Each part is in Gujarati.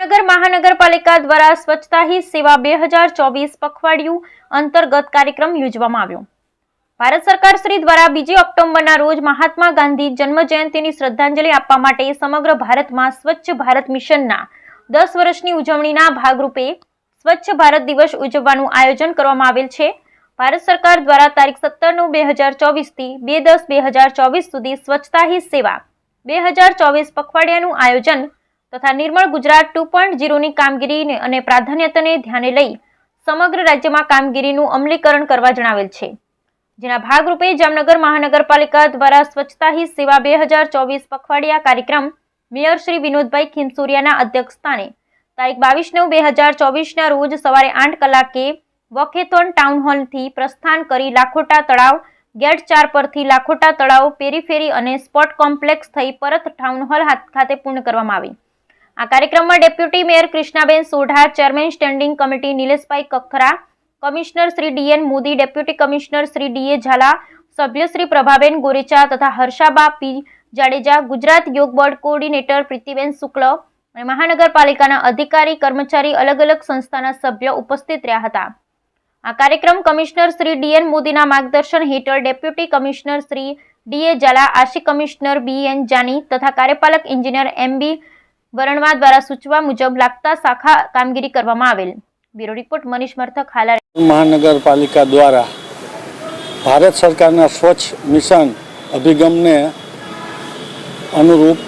નગર મહાનગરપાલિકા દ્વારા સ્વચ્છતા હી સેવા બે પખવાડિયું અંતર્ગત કાર્યક્રમ યોજવામાં આવ્યો. ભારત સરકાર શ્રી દ્વારા બીજી ઓક્ટોબરના રોજ મહાત્મા ગાંધી જન્મ જયંતિની શ્રદ્ધાંજલિ આપવા માટે સમગ્ર ભારતમાં સ્વચ્છ ભારત મિશનના દસ વર્ષની ઉજવણીના ભાગરૂપે સ્વચ્છ ભારત દિવસ ઉજવવાનું આયોજન કરવામાં આવેલ છે. ભારત સરકાર દ્વારા તારીખ સત્તર નવ બે હજાર ચોવીસથી બે દસ બે હજાર ચોવીસ સુધી સ્વચ્છતા હી સેવા બે હજાર ચોવીસ પખવાડિયાનું આયોજન તથા નિર્મળ ગુજરાત ટુ પોઈન્ટ ઝીરોની કામગીરીને અને પ્રાધાન્યતાને ધ્યાને લઈ સમગ્ર રાજ્યમાં કામગીરીનું અમલીકરણ કરવા જણાવેલ છે. જેના ભાગરૂપે જામનગર મહાનગરપાલિકા દ્વારા સ્વચ્છતા હી સેવા બે હજાર ચોવીસ પખવાડિયા કાર્યક્રમ મેયર શ્રી વિનોદભાઈ ખીમસુરિયાના અધ્યક્ષસ્થાને તારીખ બાવીસ નવ બે હજાર ચોવીસના રોજ સવારે આઠ કલાકે વખેથોન ટાઉન હોલથી પ્રસ્થાન કરી લાખોટા તળાવ, ગેટ ચાર પરથી લાખોટા તળાવ, પેરીફેરી અને સ્પોટ કોમ્પ્લેક્સ થઈ પરત ટાઉન હોલ ખાતે પૂર્ણ કરવામાં આવી. આ કાર્યક્રમમાં deputy mayor Krishnaben Sodha, chairman standing committee Nileshbhai Kakhara, commissioner Shri DN Modi, deputy commissioner Shri DA Jhala, સભ્ય શ્રી પ્રભાબેન ગોરેચા તથા હર્ષાબા પી જાડેજા, ગુજરાત યોગ બોર્ડ કોઓર્ડિનેટર પ્રીતિબેન શુક્લ અને મહાનગરપાલિકાના અધિકારી, કર્મચારી અલગ અલગ સંસ્થાના સભ્યો ઉપસ્થિત રહ્યા હતા. આ કાર્યક્રમ કમિશનર શ્રી ડીએન મોદીના માર્ગદર્શન હેઠળ deputy commissioner Shri DA Jhala આશિક કમિશનર બી એન જાની તથા કાર્યપાલક એન્જિનિયર એમ બી વરણવા દ્વારા સૂચવા મુજબ લાગતા શાખા કામગીરી કરવામાં આવેલ. બ્યુરો રિપોર્ટ મનીષ મર્થક હાલા મહાનગરપાલિકા દ્વારા ભારત સરકારના સ્વચ્છ મિશન અભિગમને અનુરૂપ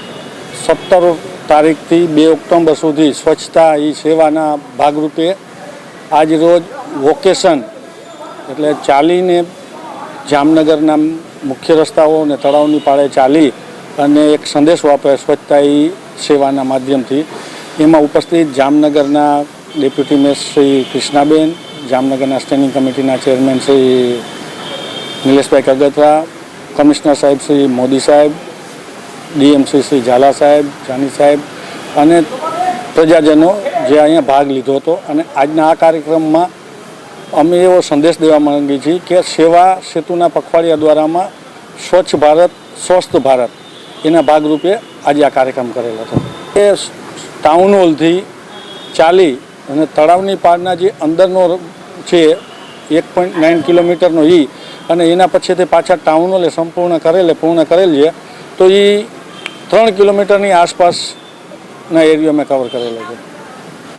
સત્તર તારીખથી બે ઓક્ટોબર સુધી સ્વચ્છતા એ સેવાના ભાગરૂપે આજરોજ વોકેશન એટલે ચાલીને જામનગરના મુખ્ય રસ્તાઓ અને તળાવની પાળે ચાલી અને એક સંદેશો આપે, સ્વચ્છતા એ સેવાના માધ્યમથી. એમાં ઉપસ્થિત જામનગરના ડેપ્યુટી મેયર શ્રી કૃષ્ણાબેન, જામનગરના સ્ટેન્ડિંગ કમિટીના ચેરમેન શ્રી નિલેશભાઈ કગથરા, કમિશનર સાહેબ શ્રી મોદી સાહેબ ડીએમસી શ્રી ઝાલા સાહેબ, જાની સાહેબ અને પ્રજાજનો જે અહીંયા ભાગ લીધો હતો. અને આજના આ કાર્યક્રમમાં અમે એવો સંદેશ દેવા માંગીએ છીએ કે સેવા સેતુના પખવાડિયા દ્વારામાં સ્વચ્છ ભારત, સ્વસ્થ ભારત એના ભાગરૂપે આજે આ કાર્યક્રમ કરેલો હતો. એ ટાઉન હોલથી ચાલી અને તળાવની પારના જે અંદરનો છે, એક પોઈન્ટ નાઇન કિલોમીટરનો એ અને એના પછીથી પાછા ટાઉન હોલે સંપૂર્ણ કરેલે, પૂર્ણ કરેલ છે તો એ ત્રણ કિલોમીટરની આસપાસના એરિયો મેં કવર કરેલો છે.